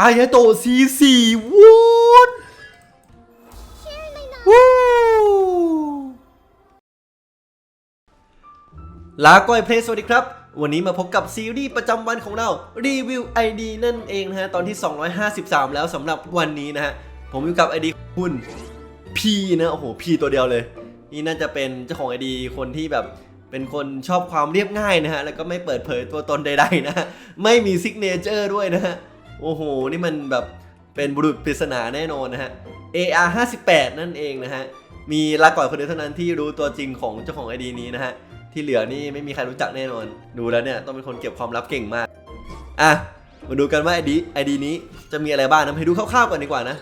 อายาโตะซีสี่วูดวูลาก้อยเพลสวัสดีครับ วันนี้มาพบกับซีรีส์ประจำวันของเรารีวิว ID นั่นเองนะฮะ ตอนที่ 253 แล้วสำหรับวันนี้นะฮะ ผมอยู่กับ ID คุณพีนะ โอ้โหพีตัวเดียวเลย นี่น่าจะเป็นเจ้าของไอดีคนที่แบบเป็นคนชอบความเรียบง่ายนะฮะ แล้วก็ไม่เปิดเผยตัวตนใดๆนะฮะไม่มีซิกเนเจอร์ด้วยนะฮะ โอ้โห นี่มันแบบเป็นบุรุษปริศนาแน่นอนนะฮะ AR 58นั่นเองนะฮะ มีลาก่อยคนเดียวเท่านั้นที่รู้ตัวจริงของเจ้าของไอดีนี้นะฮะ ที่เหลือนี่ไม่มีใครรู้จักแน่นอน ดูแล้วเนี่ยต้องเป็นคนเก็บความลับเก่งมาก อะ มาดูกันว่าไอดีไอดีนี้จะมีอะไรบ้างนะให้ดูคร่าวๆก่อนดีกว่านะ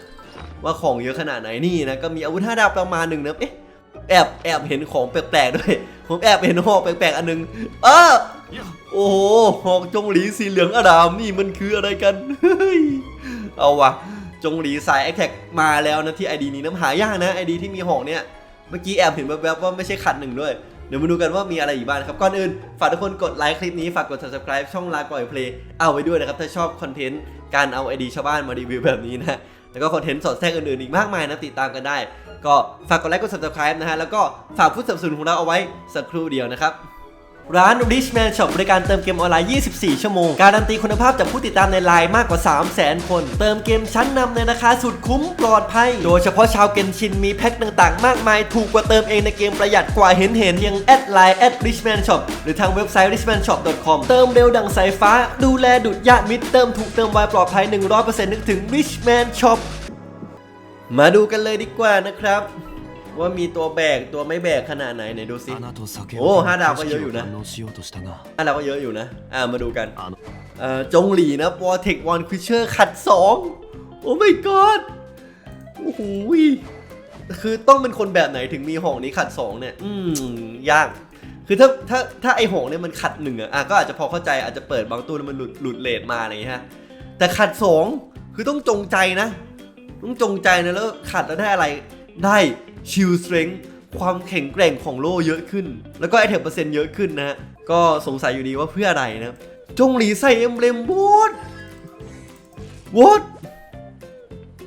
ว่าของเยอะขนาดไหนนี่นะ ก็มีอาวุธห้าดาวประมาณหนึ่งนะ เอ๊ะ แอบแอบเห็นของแปลกๆด้วย ผมแอบเห็นหอกแปลกๆอันหนึง เออ อ้โหหอกจงหลีสีเหลืองอารามนี่มันคืออะไรกัน เฮ้ย เอาวะจงหลีสายแอคแท็กมาแล้วนะที่ไอดีนี้น้ำหายากนะไอดีที่มีหอกเนี่ย เมื่อกี้แอบเห็นแวบๆว่าไม่ใช่ขัดหนึ่งด้วย เดี๋ยวมาดูกันว่ามีอะไรอีกบ้างครับ ก่อนอื่น ฝากทุกคนกดไลค์คลิปนี้ ฝากกด subscribe ช่องลาก่อยเพลย์เอาไว้ด้วยนะครับ ถ้าชอบคอนเทนต์การเอาไอดีชาวบ้านมารีวิวแบบนี้นะแล้วก็คอนเทนต์สอดแทรกอื่นๆอีกมากมายนะติดตามกันได้ ก็ฝากกดไลค์กด subscribe นะฮะแล้วก็ฝากผู้สนับสนุนของเราเอาไว้สักครู่เดียวนะครับ ร้าน Richman Shop บริการเติมเกมออนไลน์ 24 ชั่วโมง การันตีคุณภาพจากผู้ติดตามในไลน์มากกว่า 300,000 คน เติมเกมชั้นนำในราคาสุดคุ้มปลอดภัย โดยเฉพาะชาวเกนชินมีแพ็คต่างๆ มากมาย ถูกกว่าเติมเองในเกมประหยัดกว่าเห็นเห็นยังแอดไลน์แอด Richman Shop หรือทางเว็บไซต์ richmanshop.com เติมเร็วดังสายฟ้า ดูแลดุดญาติมิตรเติมถูกเติมไวปลอดภัย 100%นึกถึง Richman Shop มาดูกันเลยดีกว่านะครับ ว่ามีตัวแบกตัวไม่แบกขนาดไหนไหนดูสิโอ้ห้าดาวก็เยอะอยู่นะห้าดาวก็เยอะอยู่นะ อ่ามาดูกันเอ่อจงหลีนะวอเทควอนควิเชอร์ขัดสองโอ้ไม่กอดโอ้โหคือต้องเป็นคนแบบไหนถึงมีหองนี้ขัดสองเนี่ย อืมยากคือถ้าถ้าถ้าไอหงเนี่ยมันขัดหนึ่งอะก็อาจจะพอเข้าใจอาจจะเปิดบางตัวแล้วมันหลุดหลุดเลทมาอะไรอย่างเงี้ยฮะแต่ขัดสองคือต้องจงใจนะ ต้องจงใจนะแล้วขัดแล้วได้อะไรได้ ชิลสเตร n งความแข็งแกร่งของโล่เยอะขึ้น แล้วก็ไอเทมเปอร์เซ็นต์เยอะขึ้นนะฮะ ก็สงสัยอยู่ดีว่าเพื่ออะไรนะจงหลีใส่เอ็มเบลมวอดวอด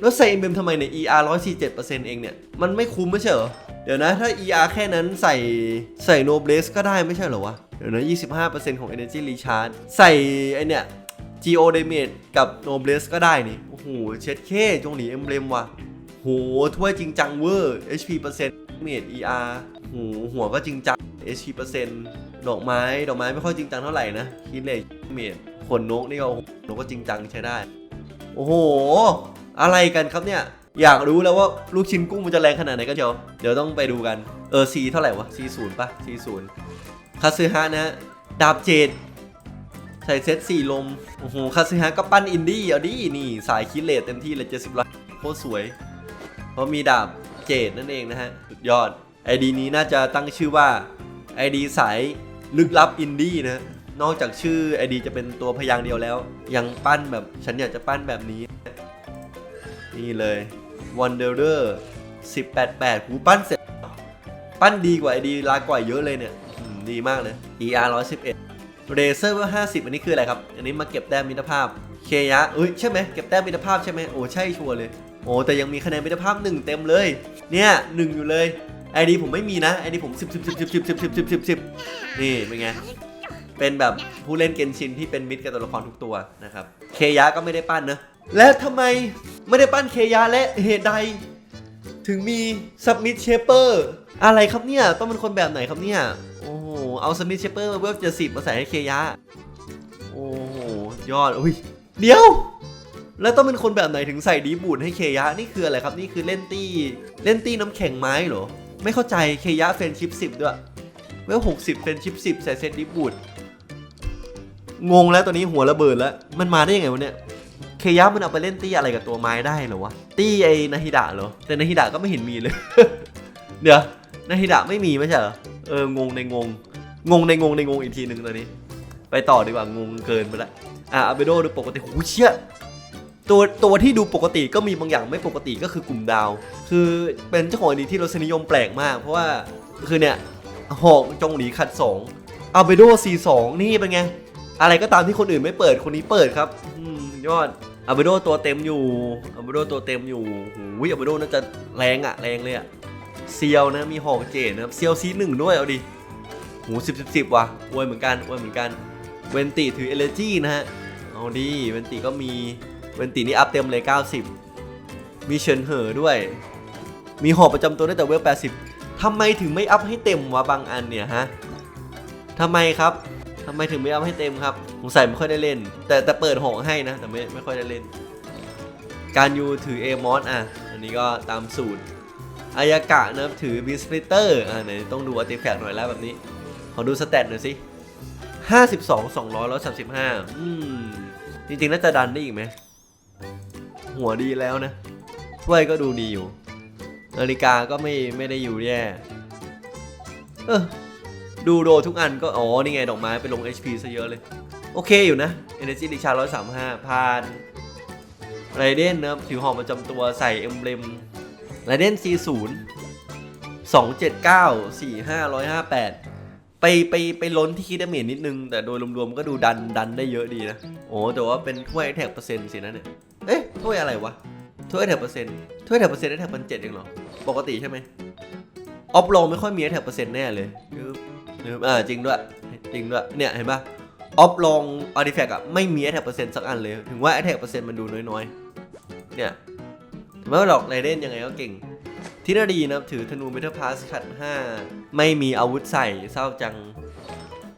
แล้วใส่เอ็มเบลมทำไมเนี่ย ER 147%เองเนี่ย มันไม่คุ้มไม่ใช่เหรอ เดี๋ยวนะ ถ้า ER แค่นั้นใส่ใส่ No Blaze ก็ได้ไม่ใช่เหรอวะ เดี๋ยวนะ 25%ของ Energy Recharge ใส่ไอเนี่ย Geo Damage กับ No Blaze ก็ได้นี่ โอ้โห เช็ดเคจงหลีเอ็มเบลมว่ะ โหถ้วยจริงจังเวอร์ HP เปอร์เซ็นต์ Damage ER โหหัวก็จริงจัง HP เปอร์เซ็นต์ดอกไม้ดอกไม้ไม่ค่อยจริงจังเท่าไหร่นะคิดเลยเมดขนนกนี่ก็นกก็จริงจังใช้ได้ โอ้โห อะไรกันครับเนี่ย อยากรู้แล้วว่าลูกชิ้นกุ้งมันจะแรงขนาดไหนกันเชียวเดี๋ยวต้องไปดูกัน เออ C เท่าไหร่วะ C ศูนย์ปะ C ศูนย์คาซึฮะนะฮะดาบเจดใส่เซตสี่ลม โอ้โห คาซึฮะก็ปั้นอินดี้เอาดิ นี่ สายคิดเลทเต็มที่เลยเจ็ดสิบล้านโคตรสวย เพราะมีดาบเจดนั่นเองนะฮะ สุดยอดไอดีนี้น่าจะตั้งชื่อว่าไอดีสายลึกลับอินดี้นะ นอกจากชื่อไอดีจะเป็นตัวพยางค์เดียวแล้ว ยังปั้นแบบฉันอยากจะปั้นแบบนี้ นี่เลย Wanderer 188หูปั้นเสร็จ ปั้นดีกว่าไอดีลากว่าเยอะเลยเนี่ย ดีมากเลย ER 111 Razer ว่า50 อันนี้คืออะไรครับ อันนี้มาเก็บแต้มมิตรภาพ เคยะเอ้ยใช่ไหมเก็บแต้มมิตรภาพใช่ไหมโอ้ใช่ชัวร์เลย โอ้แต่ยังมีคะแนนมิตรภาพ1เต็มเลย เนี่ยหนึ่งอยู่เลยไอดีผมไม่มีนะไอดีผม10 10 10 10 10 10 10 10 10นี่เป็นไงเป็นแบบผู้เล่นเกนชินที่เป็นมิตรกับตัวละครทุกตัวนะครับเคยะก็ไม่ได้ปั้นเนอะและทำไมไม่ได้ปั้นเคยะและเหตุใด ถึงมีซับมิ t เชเปอร์อะไรครับเนี่ยต้องเป็นคนแบบไหนครับเนี่ยโอ้โหเอาซับมิ t เชเปอร์มาเวิร์ฟจะสิบมาใส่ให้เคยะโอ้โหยอดอุ้ยเดี๋ยว แล้วต้องเป็นคนแบบไหนถึงใส่ดีบูดให้เคยะนี่คืออะไรครับนี่คือเล่นตี้เล่นตี้น้ำแข็งไม้เหรอไม่เข้าใจเคยะเฟนชิปสิบด้วยเวลหกสิบเฟนชิปสิบใส่เซตดีบูดงงแล้วตอนนี้หัวระเบิดแล้ว มันมาได้ยังไงวะเนี่ยเคยะมันเอาไปเล่นตี้อะไรกับตัวไม้ได้เหรอวะตี้ไอ้นาฮิดะเหรอแต่นาฮิดะก็ไม่เห็นมีเลย เดี๋ยวนาฮิดะไม่มีไม่ใช่เหรอเอองงในงง งงในงงในงงอีกทีหนึ่งตอนนี้ ไปต่อดีกว่างงเกินไปละอะอาเบโดดูปกติหูเชี่ย ตัวตัวที่ดูปกติก็มีบางอย่างไม่ปกติก็คือกลุ่มดาว คือเป็นเจ้าของอันนี้ที่รสนิยมแปลกมาก เพราะว่าคือเนี่ยหอกจงหลีขัดสองอาเบโด C2 นี่เป็นไง อะไรก็ตามที่คนอื่นไม่เปิดคนนี้เปิดครับอยอดอาบิโดตัวเต็มอยู่อาบิโดตัวเต็มอยู่หูยอาบิโดน่าจะแรงอะแรงเลยอะเซียวนะมีหอกเจนะครับเซียวซีหนึ่งด้วยเอาดิหูสิบสิบสิบว่ะอวยเหมือนกันอวยเหมือนกันเวนติถือเอเลจีนะฮะเอาดิเวนติก็มี เวนตินี่อัพเต็มเลย 90 มีเฉินเหอด้วย มีหอประจำตัวได้แต่เวล 80 ทำไมถึงไม่อัพให้เต็มวะบางอันเนี่ยฮะทำไมครับทำไมถึงไม่อัพให้เต็มครับสงสัยไม่ค่อยได้เล่น แต่แต่เปิดหอกให้นะ แต่ไม่ไม่ค่อยได้เล่น การยูถือเอมอสอะ อันนี้ก็ตามสูตรอายากะนะครับถือบีสปริตเตอร์อ่าไหนต้องดูอัติแฟกหน่อยแล้วแบบนี้ ขอดูสเตตหน่อยสิ52 200 135อืม จริงๆ น่าจะดันได้อีกไหม หัวดีแล้วนะถ้วยก็ดูดีอยู่ นาฬิกาก็ไม่ไม่ได้อยู่แย่เออดูโดทุกอันก็อ๋อนี่ไงดอกไม้ไปลง HP ซะเยอะเลย โอเคอยู่นะ Energy ดิชาร์135ผ่านไรเดนนะครับถือหอมประจำตัวใส่เอ็มเบลมไรเดน40 279 45 158 ไปไปไปล้นที่คิดดาเมจนิดนึง แต่โดยรวมๆก็ดูดันดันได้เยอะดีนะ โอ้แต่ว่าเป็นถ้วยแท็กเปอร์เซ็นต์สินะเนี่ย เอ๊ะถ้วยอะไรวะถ้วยแท็กเปอร์เซ็นต์ถ้วยแท็กเปอร์เซ็นต์ได้แท็กพันเจ็ดเองเหรอ ปกติใช่ไหมออฟโลไม่ค่อยมีแท็กเปอร์เซ็นต์แน่เลยคือคืออ่าจริงด้วย จริงด้วย เนี่ยเห็นปะออฟลองอาร์ติแฟกต์อะไม่มีแท็กเปอร์เซ็นต์สักอันเลย ถึงว่าแท็กเปอร์เซ็นต์มันดูน้อยๆ เนี่ยถึงแม้ว่าหลอกไรเดนยังไงก็เก่งที่นาดีนะครับถือธนูเมทัลพาสขัด 5 ไม่มีอาวุธใส่เศร้าจัง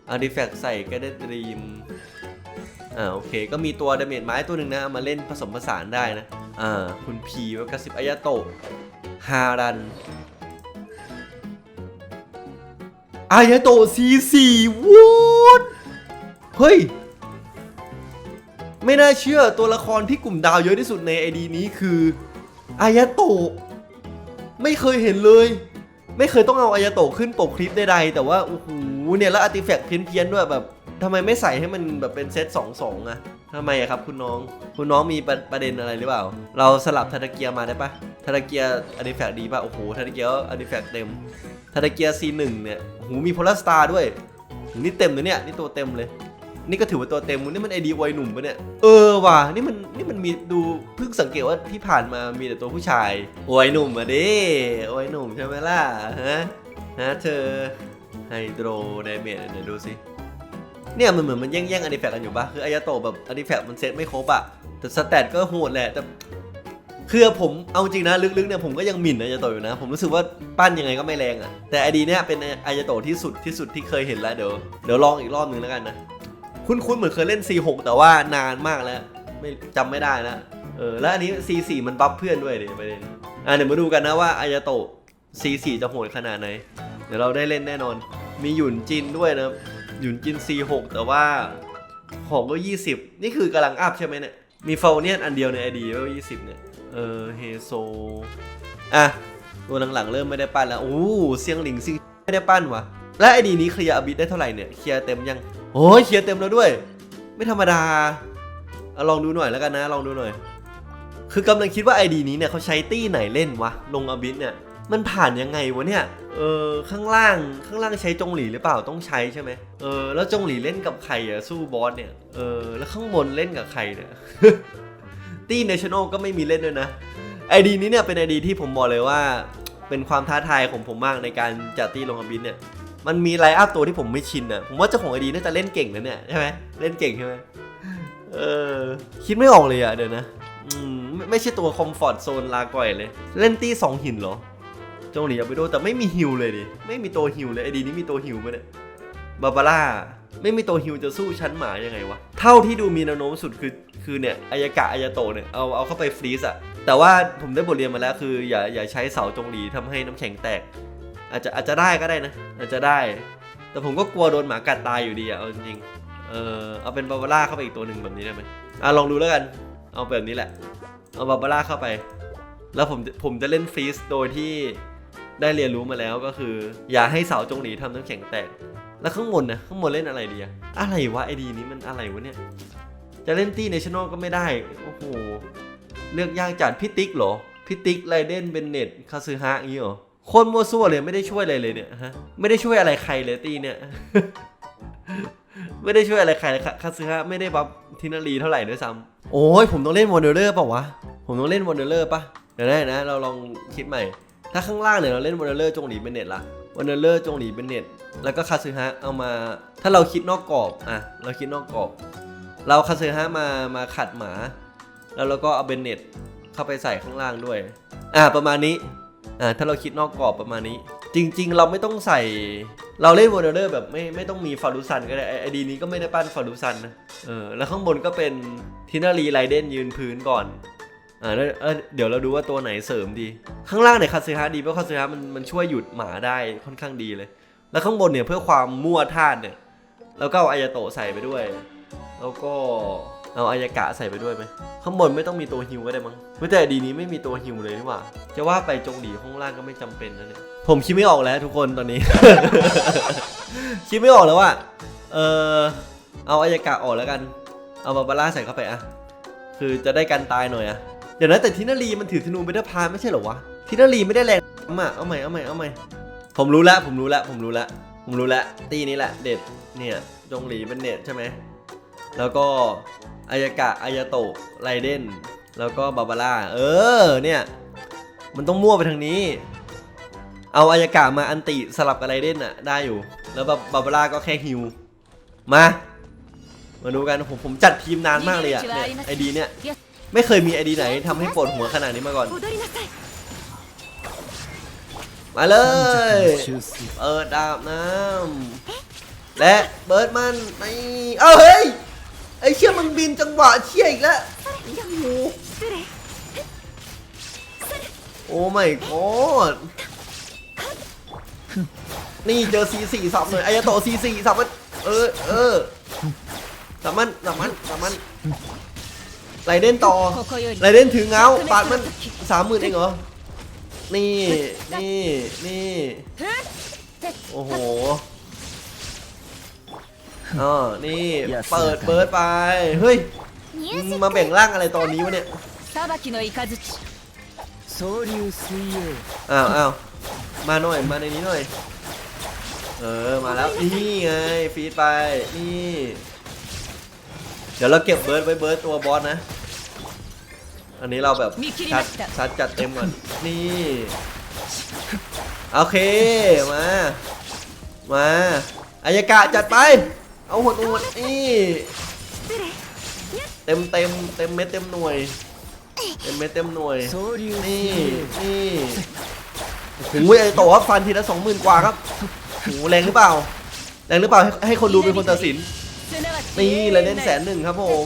อาร์ติแฟกต์ใส่ก็ได้ดรีม อ่าโอเค ก็มีตัวดาเมจไม้ตัวหนึ่งนะมาเล่นผสมผสานได้นะอ่าคุณพีวกระสิบอายาโตะฮารันอายาโตะซีสี่วูดเฮ้ย ไม่น่าเชื่อตัวละครที่กลุ่มดาวเยอะที่สุดในไอดีนี้คืออายาโตะไม่เคยเห็นเลย ไม่เคยต้องเอาอายาโตะขึ้นปกคลิปใดๆแต่ว่าโอ้โหเนี่ยแล้วอาร์ติแฟกต์เพี้ยนๆด้วยแบบ ทำไมไม่ใส่ให้มันแบบเป็นเซต2 2องอะทำไมอะครับคุณน้อง คุณน้องมีประประเด็นอะไรหรือเปล่า เราสลับทาตาเกียมาได้ปะทาตาเกียอาร์ติแฟกต์ดีปะโอ้โหทาตาเกียอาร์ติแฟกเต็มทาตาเกีย C1 เนี่ยโอ้โหมีโพลาร์สตาร์ด้วยนี่เต็มเลยเนี่ยนี่ตัวเต็มเลย นี่ก็ถือว่าตัวเต็มนี่มันไอดีวัยหนุ่มปะเนี่ย เออว่ะนี่มันนี่มันมีดูเพิ่งสังเกตว่าที่ผ่านมามีแต่ตัวผู้ชายวัยหนุ่มอะดิวัยหนุ่มใช่ไหมล่ะฮะฮะเธอไฮโดรไดเมจเดี๋ยวดูสิ เนี่ยมันเหมือนมันแย่งแย่งอดิแฟกกันอยู่ปะคืออายาโตะแบบอดิแฟกมันเซตไม่ครบอะแต่สแตทก็โหดแหละแต่คือผมเอาจริงนะลึกๆเนี่ยผมก็ยังหมิ่นอายาโตะอยู่นะ ผมรู้สึกว่าปั้นยังไงก็ไม่แรงอะแต่อดีเนี่ยเป็นอายาโตะที่สุดที่สุดที่เคยเห็นแล้วเดี๋ยวเดี๋ยวลองอีกรอบนึงแล้วกันนะคุ้นๆเหมือนเคยเล่น C6 แต่ว่านานมากแล้ว ไม่จำไม่ได้แล้วเออแล้วอันนี้ C4 มันบัฟเพื่อนด้วยดิประเด็นอะเดี๋ยวมาดูกันนะว่าอายาโตะ C4 จะโหดขนาดไหนเดี๋ยวเราได้เล่นแน่นอน มีหยุนจินด้วยนะ หยุนจิน C6 แต่ว่าของก็ 20 นี่คือกำลังอัพใช่ไหมเนี่ย มีฟาวเนียนอันเดียวในไอดีว่า20 เนี่ย เออ เฮโซ อะ ตัวหลังๆ เริ่มไม่ได้ปั้นแล้ว โอ้เซียงหลิงซิงไม่ได้ปั้นวะและไอดีนี้เคลียร์อบิดได้เท่าไหร่เนี่ย เคลียร์เต็มยังโอ้ยเคลียร์เต็มแล้วด้วย ไม่ธรรมดาเอาลองดูหน่อยแล้วกันนะ ลองดูหน่อย คือกำลังคิดว่าไอดีนี้เนี่ยเขาใช้ตี้ไหนเล่นวะ ลงอบิสเนี่ย มันผ่านยังไงวะเนี่ย เออข้างล่างข้างล่างใช้จงหลีหรือเปล่าต้องใช้ใช่ไหมเออแล้วจงหลีเล่นกับใครอะสู้บอสเนี่ย เออแล้วข้างบนเล่นกับใครเนี่ย ตี้เนชั่นแนลก็ไม่มีเล่นด้วยนะไอดีนี้เนี่ยเป็นไอดีที่ผมบอกเลยว่า เป็นความท้าทายของผมมากในการจัดตี้ลงอบิสเนี่ย มันมีไลอัพตัวที่ผมไม่ชินอะผมว่าเจ้าของไอดีน่าจะเล่นเก่งนะเนี่ยใช่ไหมเล่นเก่งใช่ไหมเออคิดไม่ออกเลยอะเดี๋ยวนะอืมไม่ไม่ใช่ตัวคอมฟอร์ตโซนลาก่อยเลย เล่นตี้สองหินเหรอ จงหลีอาไปดูแต่ไม่มีฮิวเลยดิไม่มีตัวฮิวเลยไอดีนี้มีตัวฮิวไหมเนี่ยบาบาร่าไม่มีตัวฮิวจะสู้ชั้นหมายังไงวะ เท่าที่ดูมีแนวโน้มสุดคือคือเนี่ยอายากะอายาโตเนี่ยเอาเอาเข้าไปฟรีซอะแต่ว่าผมได้บทเรียนมาแล้วคือ อย่าอย่าใช้เสาจงหลีทำให้น้ำแข็งแตก อาจจะอาจจะได้ก็ได้นะ อาจจะได้ แต่ผมก็กลัวโดนหมากัดตายอยู่ดีอะเอาจริงเออเอาเป็นบาบาร่าเข้าไปอีกตัวหนึ่งแบบนี้ได้ไหมอะลองดูแล้วกัน เอาแบบนี้แหละ เอาบาบาร่าเข้าไป แล้วผมผมจะเล่นฟรีซโดยที่ ได้เรียนรู้มาแล้วก็คือ อย่าให้เสาจงหลีทำน้ำแข็งแตก แล้วข้างบนนะข้างบนเล่นอะไรดีอะอะไรวะไอดีนี้มันอะไรวะเนี่ย จะเล่นตี้เนชั่นแนลก็ไม่ได้ โอ้โห เลือกยากจัดพี่ติ๊กเหรอพี่ติ๊กไรเดนเบนเน็ตคาซึฮะอย่างงี้เหรอคนมัวซั่วเลยไม่ได้ช่วยอะไรเลยเนี่ยฮะไม่ได้ช่วยอะไรใครเลยตีเนี่ย ไม่ได้ช่วยอะไรใครเลยคาซึฮะไม่ได้บัฟทินารีเท่าไหร่ด้วยซ้ำโอ้ยผมต้องเล่นวอร์เดอร์เปล่าวะ ผมต้องเล่นวอร์เดอร์ปะเดี๋ยวได้นะ เราลองคิดใหม่ ถ้าข้างล่างเนี่ยเราเล่นวอร์เดอร์จงหลีเป็นเน็ตละวอร์เดอร์จงหลีเป็นเน็ตแล้วก็คาซึฮะเอามา ถ้าเราคิดนอกกรอบอะเราคิดนอกกรอบ เราคาซึฮะมามาขัดหมา แล้วเราก็เอาเบนเน็ตเข้าไปใส่ข้างล่างด้วย อะประมาณนี้อ่าถ้าเราคิดนอกกรอบประมาณนี้ จริง ๆ เราไม่ต้องใส่เราเล่นวอร์เดอร์แบบไม่ไม่ต้องมีฟารุซันก็ได้ไอไอดีนี้ก็ไม่ได้ปั้นฟารุซันนะเออแล้วข้างบนก็เป็นทินารีไรเดนยืนพื้นก่อน อ่าแล้วเเดี๋ยวเราดูว่าตัวไหนเสริมดี ข้างล่างเนี่ยคาซึฮะดีเพราะคาซึฮะมันมันช่วยหยุดหมาได้ค่อนข้างดีเลย แล้วข้างบนเนี่ยเพื่อความมั่วธาตุเนี่ยเราก็เอาอายาโตะใส่ไปด้วย แล้วก็เอาอายากะใส่ไปด้วยไหมข้างบนไม่ต้องมีตัวฮิวก็ได้มั้งเฮ้ยแต่ดีนี้ไม่มีตัวฮิวเลยนี่หว่า จะว่าไปจงหลีข้างล่างก็ไม่จำเป็นนะเนี่ยผมคิดไม่ออกแล้วทุกคนตอนนี้ คิดไม่ออกแล้วว่าเออเอาอายากะออกแล้วกัน เอาบาบาร่าใส่เข้าไปอะคือจะได้กันตายหน่อยอะ เดี๋ยวนะแต่ทินารีมันถือธนูเบตาพาร์ไม่ใช่เหรอวะทินารีไม่ได้แรงอะเอาใหม่เอาใหม่เอาใหม่ผมรู้ล้วผมรู้ล้วผมรู้ล้วผมรู้ล้วตีนี้แหละเด็ดเนี่ยจงหลีเป็นเน็ตใช่ไหมแล้วก็อายากะอายาโตะไรเดนแล้วก็บาบาร่าเออเนี่ยมันต้องมั่วไปทางนี้ เอาอายากะมาอันติสลับกับไรเดนอะได้อยู่ แล้วบาบาบาร่าก็แค่ฮิวมามาดูกันผมผมจัดทีมนานมากเลยอะเนี่ยไอดีเนี่ย ไม่เคยมีไอดีไหนทำให้ปวดหัวขนาดนี้มาก่อน มาเลยเออดาบน้ำและเบิร์ดมันไม่เออเฮ้ยไอเชี่ยมันบินจังหวะเชี่ยอีกแล้วโอ้ไม่กอดนี่เจอซีสี่สับเลยไอายาโตซีสี่สับมันเออเออสับมันสับมันสับมัน ไรเด่นต่อไรเด่นถือเงาปาดมันสามหมื่นเองเหรอ นี่นี่นี่โอ้โหอ๋อนี่ เปิดเบิร์ดไป เฮ้ย มาแบ่งร่างอะไรตอนนี้วะเนี่ยอ้าวอ้าวมาหน่อย มาในนี้หน่อย เออ มาแล้ว นี่ไง ฟีดไป นี่ เดี๋ยวเราเก็บเบิร์ดไว้เบิร์ดตัวบอสนะ อันนี้เราแบบชัดชัดจัดเต็มก่อนนี่ โอเค มา มาอายกะจัดไป เอาหดหดนี่เต็มเต็มเต็มเม็ดเต็มหน่วย เต็มเม็ดเต็มหน่วย นี่ นี่หูไอโตครับฟันทีละสองหมื่นกว่าครับหูแรงหรือเปล่า แรงหรือเปล่า ให้คนดูเป็นคนตัดสิน นี่เลยเล่นแสนหนึ่งครับผม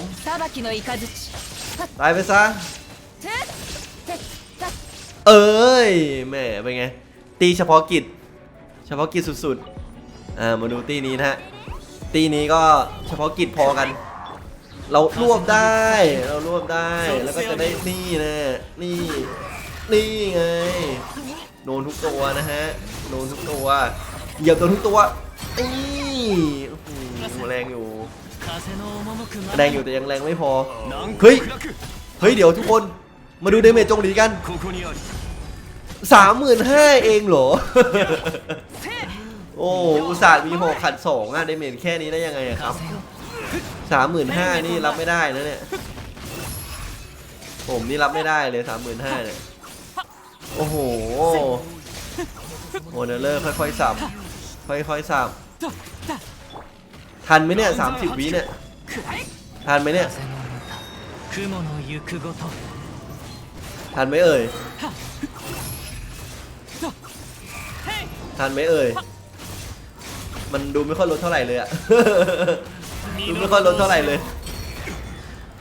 ตายไปซะ เอ้ยแม่เป็นไง ตีเฉพาะกิจ เฉพาะกิจสุดๆ อ่า มาดูตีนี้นะฮะ ตีนี้ก็เฉพาะกิจพอกัน เรารวบได้ เรารวบได้ แล้วก็จะได้นี่นะ นี่ นี่ไง โดนทุกตัวนะฮะ โดนทุกตัว เหยียบโดนทุกตัวนี่โหแรงอยู่ แรงอยู่แต่ยังแรงไม่พอ เฮ้ย เฮ้ยเดี๋ยวทุกคน มาดูเดเมจจงหลีกันสามหมื่นห้าเองเหรอ โอ้อุตส่าห์มีหกขัดสองอะเดเมจแค่นี้ได้ยังไงครับสามหมื่นห้านี่รับไม่ได้นะเนี่ย ผมนี่รับไม่ได้เลยสามหมื่นห้าเนี่ย โอ้โหโมเดลเลอร์ค่อยๆสับ ค่อยๆสับ ทันไหมเนี่ยสามสิบวิเนี่ย ทันไหมเนี่ย ทันไหมเอ่ย ทันไหมเอ่ย มันดูไม่ค่อยลดเท่าไหร่เลยอะดูไม่ค่อยลดเท่าไหร่เลย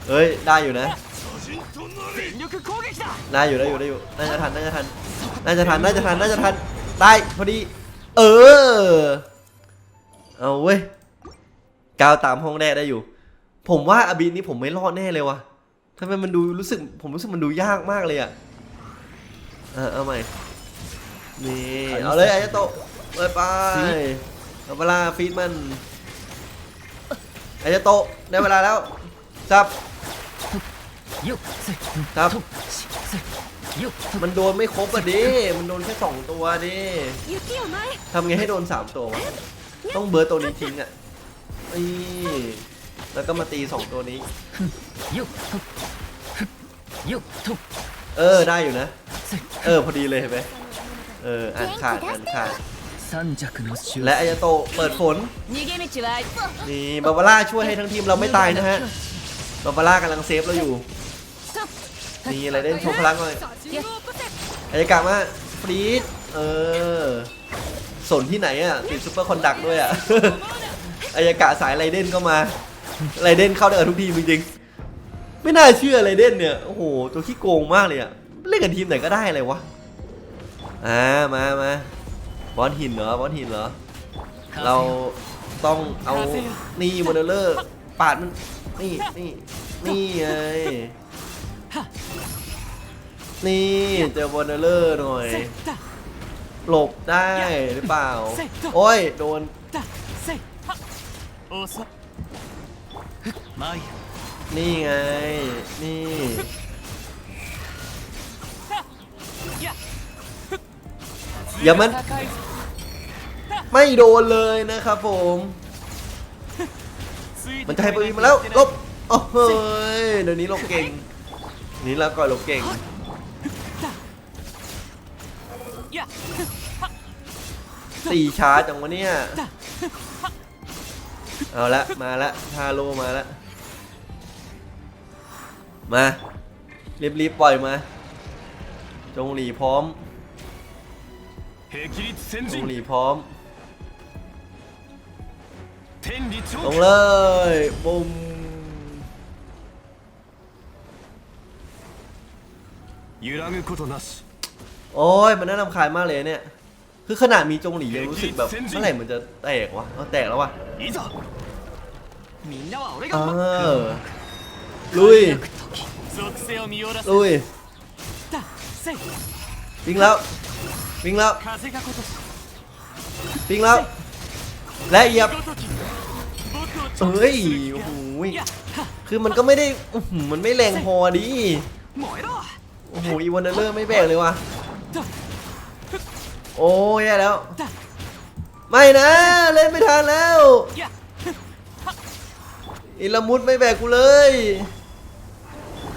เฮ้ย ได้อยู่นะ ได้อยู่ได้อยู่ได้อยู่ น่าจะทัน น่าจะทัน น่าจะทัน น่าจะทัน น่าจะทัน ได้พอดี เออ เอาเว้ยก้าวตามห้องแรกได้อยู่ ผมว่าอบินนี้ผมไม่รอดแน่เลยวะ่ะ ทำไมมันดูรู้สึกผมรู้สึกมันดูยากมากเลยอะเออเอาใหม่นี่เอาเลยไอ้โตเลยไปเวลาฟีดมันไอ้โตได้เวลาแล้วจับครับมันโดนไม่ครบอะดิ มันโดนแค่สองตัวดิทำไงให้โดนสามตัววะ ต้องเบอร์ตตัวนี้ทิ้งอะนี่ แล้วก็มาตีสองตัวนี้ เออได้อยู่นะ เออพอดีเลยเห็นไหมเอออ่านขาดอ่านขาดและอายาโตเปิดฝนนี่บาบาร่าช่วยให้ทั้งทีมเราไม่ตายนะฮะบาบาร่ากำลังเซฟเราอยู่นี่อะไรเล่นโชว์พลังเลยอายากามาฟรีดเออสนที่ไหนอะติดซุปเปอร์คอนดักด้วยอะอายากะสายไรเด่นก็มา ไรเด่นเข้าได้ทุกทีจริงๆไม่น่าเชื่อไรเด่นเนี่ย โอ้โห ตัวขี้โกงมากเลยอะเล่นกับทีมไหนก็ได้เลยวะ อ่า มามาบอลหินเหรอ บอลหินเหรอ เราต้องเอา นี่โมเดลเลอร์ ปาดมัน นี่ นี่ นี่ไงนี่เจอบอลเลอร์หน่อย หลบได้หรือเปล่า โอ้ย โดน ไม่นี่ไง นี่ อย่ามัน ไม่โดนเลยนะครับผม มันจะให้ปืนมาแล้วลบโอ้โหเดี๋ยวนี้ลบเก่ง นี่แล้วก็ลบเก่งสี่ช้าจังวะเนี่ย เอาละมาละทาโลมาละมารีบรีบปล่อยมา จงหลีพร้อมจงหลีพร้อมลงเลยบุ้มโอ้ยมันน่ารำคายมากเลยเนี่ย คือขนาดมีจงหลียังรู้สึกแบบเมื่อไหร่มันจะแตกวะเอาแตกแล้ววะเออลุยลุยวิ่งแล้ววิ่งแล้ววิ่งแล้ว และเหยียบเฮ้ยโอ้โหคือมันก็ไม่ได้มันไม่แรงพอดิโอ้โหอีวานเดอร์ไม่แบกเลยว่ะ โอ้ยแย่แล้ว ไม่นะ เล่นไม่ทันแล้ว อิลามุดไม่แบกกูเลย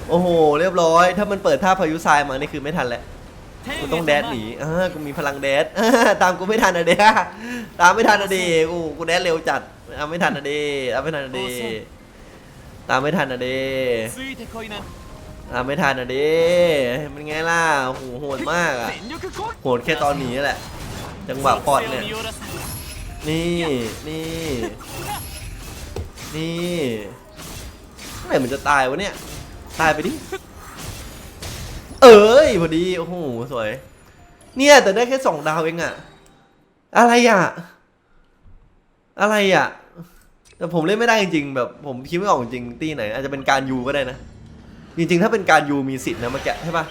โอ้โห เรียบร้อย ถ้ามันเปิดท่าพายุทรายมานี่คือไม่ทันแหละ กูต้องแดดหนีอ่ากูมีพลังแดดตามกูไม่ทันอะเดะตามไม่ทันอะเดะกู กูแดดเร็วจัดเอาไม่ทันอะเดะเอาไม่ทันอะเดะตามไม่ทันอะเดะ อ่าไม่ทันอะดิมันไงล่ะโอ้หโหดมากอะโหดแค่ตอนหนีแหละ จังหวะปอดเนี่ยนี่นี่นี่ทำไมมันจะตายวะเนี่ยตายไปดิเอ้ยพอดีโอ้โหสวย เนี่ยแต่ได้แค่สองดาวเองอะอะไรอะอะไรอะแต่ผมเล่นไม่ได้จริงๆแบบผมคิดไม่ออกจริงตีไหน อาจจะเป็นการยูก็ได้นะ จริงๆ ถ้าเป็นการยูมีสิทธิ์นะมาแกะใช่ปะ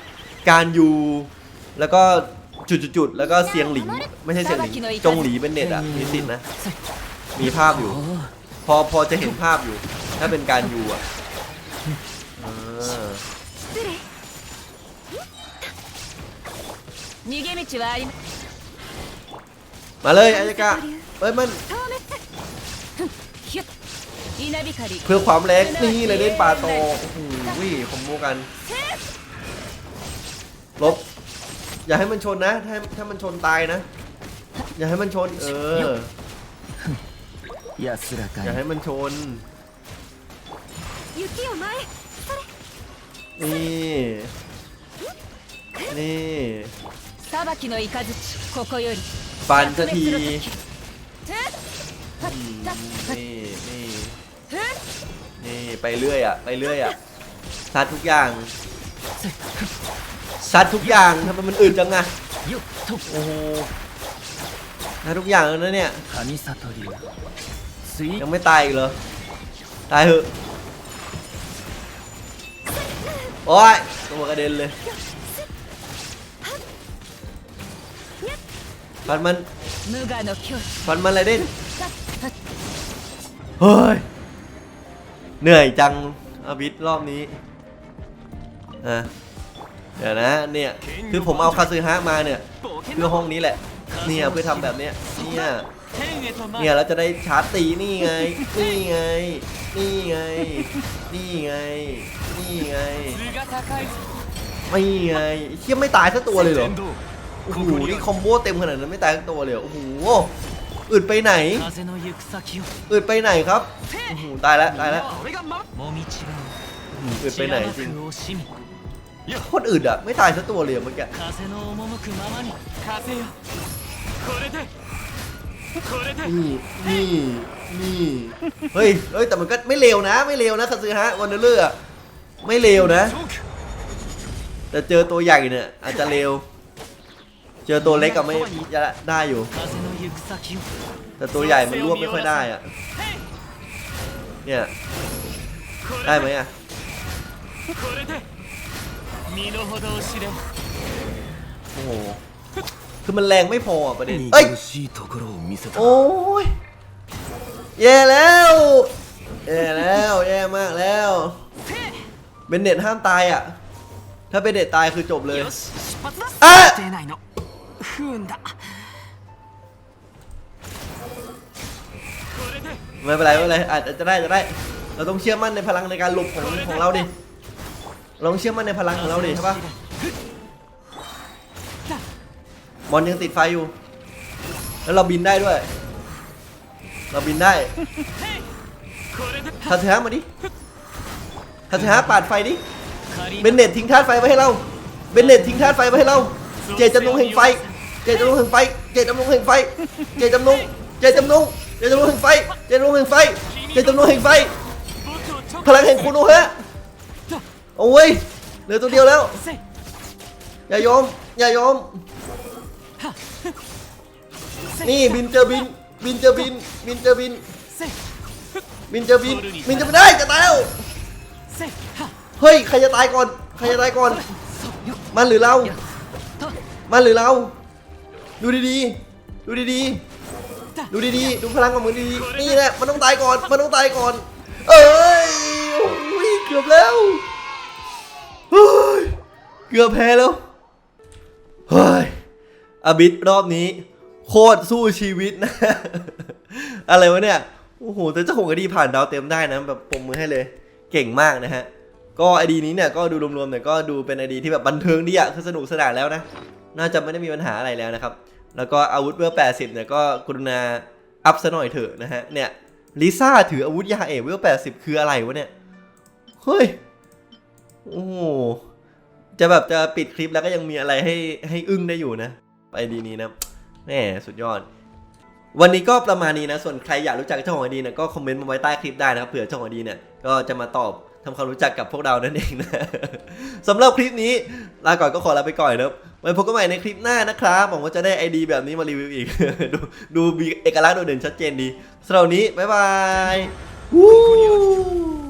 การยูแล้วก็จุดๆแล้วก็เสียงหลีไม่ใช่เสียงหลีจงหลีเป็นเน็ตอะมีสิทธิ์นะ มีภาพอยู่ พอพอจะเห็นภาพอยู่ ถ้าเป็นการยูอะมาเลยอายกะเอ้ยมัน เพื่อความแรงกนี่เลยเล่นปลาโตโอุ้ยคอมโบกันลบอย่าให้มันชนนะ ถ้าถ้ามันชนตายนะ อย่าให้มันชน เออ อย่าให้มันชนนี่นี่ฟันสักทีนี่ี่ไปเรื่อยอะไปเรื่อยอะซัดทุกอย่างซัดทุกอย่างทำไมมันอึดจังอะโอ้โหซัดทุกอย่างแล้วนะเนี่ยยังไม่ตายอีกเหรอตายเหอะโอ้ยตัวกระเด็นเลยฟันมันฟันมันอะไรเด่นเฮ้ย เหนื่อยจังอาบิดรอบนี้เดี๋ยวนะเนี่ยคือผมเอาคาซึฮะมาเนี่ยเพื่อห้องนี้แหละ เนี่ยเพื่อทำแบบเนี้ยเนี่ยเนี่ยเราจะได้ชาร์ตีนี่ไง นี่ไง นี่ไง นี่ไง นี่ไงนี่ไงเชี่ยไม่ตายสักตัวเลยเหรอโอ้โหนี่คอมโบเต็มขนาดนั้นไม่ตายสักตัวเลยโอ้โห อืดไปไหนอืดไปไหนครับตายแล้วตายแล้วอืดไปไหนจริงคนอื่นอะไม่ตายสักตัวเลยเมื่อกี้นี่นี่นี่เฮ้ยเฮ้ยแต่มันก็ไม่เลวนะ ไม่เลวนะคาซึฮะวันเดอร์เลอร์ไม่เลวนะ แต่เจอตัวใหญ่เนี่ยอาจจะเลวเจอตัวเล็กก็ไม่ได้อยู่ แต่ตัวใหญ่มันรวบไม่ค่อยได้อะเนี่ยได้ไหมอะโอ้โหคือมันแรงไม่พอประเด็นเอ้ยโอ้ยแย่แล้วแย่แล้วแย่มากแล้วเบนเน็ตห้ามตายอะ ถ้าเบนเน็ตตายคือจบเลยอะ ไม่เป็นไรไม่เป็นไรอาจจะได้จะได้ เราต้องเชื่อมั่นในพลังในการหลบของของเราดิเราต้องเชื่อมั่นในพลังของเราดิใช่ปะบอลยังติดไฟอยู่ แล้วเราบินได้ด้วย เราบินได้ทัศนะมาดิทัศนะปาดไฟดิ เบนเนตทิ้งธาตุไฟไว้ให้เรา เบนเนตทิ้งธาตุไฟไว้ให้เรา เจตจำนงแห่งไฟ เจตจำนงแห่งไฟ เจตจำนงแห่งไฟ เจตจำนง เจตจำนง จตุรงแห่งไฟเจตุรงแห่งไฟเจตุรงแห่งไฟ พลังแห่งคุณโอฮะโอ้ยเหลือตัวเดียวแล้ว อย่ายอม อย่ายอม นี่บินเจอบิน บินเจอบิน บินเจอบิน บินเจอบิน บินจะไม่ได้จะตายแล้ว เฮ้ย ใครจะตายก่อน ใครจะตายก่อน มันหรือเรา มันหรือเรา ดูดีๆ ดูดีๆ ดูดีๆ ดูพลังของมึงดีๆ นี่แหละ มันต้องตายก่อน มันต้องตายก่อน เอ้ยโอ้ยเกือบแล้วเฮ้ยเกือบแพ้แล้ว เฮ้ย อบิดรอบนี้ โคตรสู้ชีวิตนะ อะไรวะเนี่ย โอ้โห แต่เจ้าของคดีผ่านดาวเต็มได้นะ แบบปมมือให้เลย เก่งมากนะฮะ ก็ไอดีนี้เนี่ย ก็ดูรวมๆเนี่ยก็ดูเป็นไอดีที่แบบบันเทิงดีอะคือสนุกสนานแล้วนะ น่าจะไม่ได้มีปัญหาอะไรแล้วนะครับ แล้วก็อาวุธเวล80เนี่ยก็กรุณาอัพซะหน่อยเถอะนะฮะ เนี่ยลิซ่าถืออาวุธยาเอเวล80คืออะไรวะเนี่ย เฮ้ย โอ้จะแบบจะปิดคลิปแล้วก็ยังมีอะไรให้ให้อึ้งได้อยู่นะไอดีนี้นะแหมสุดยอด วันนี้ก็ประมาณนี้นะ ส่วนใครอยากรู้จักเจ้าของไอดีเนี่ยก็คอมเมนต์มาไว้ใต้คลิปได้นะครับเผื่อเจ้าของไอดีเนี่ยก็จะมาตอบทำความรู้จักกับพวกเรานั่นเองนะสำหรับคลิปนี้ลาก่อนก็ขอลาไปก่อนนะครับ ไว้พบกันใหม่ในคลิปหน้านะครับหวังว่าจะได้ไอดีแบบนี้มารีวิวอีก ดูดูมีเอกลักษณ์โดดเด่นชัดเจนดีสำหรับวันนี้บ๊ายบายวู้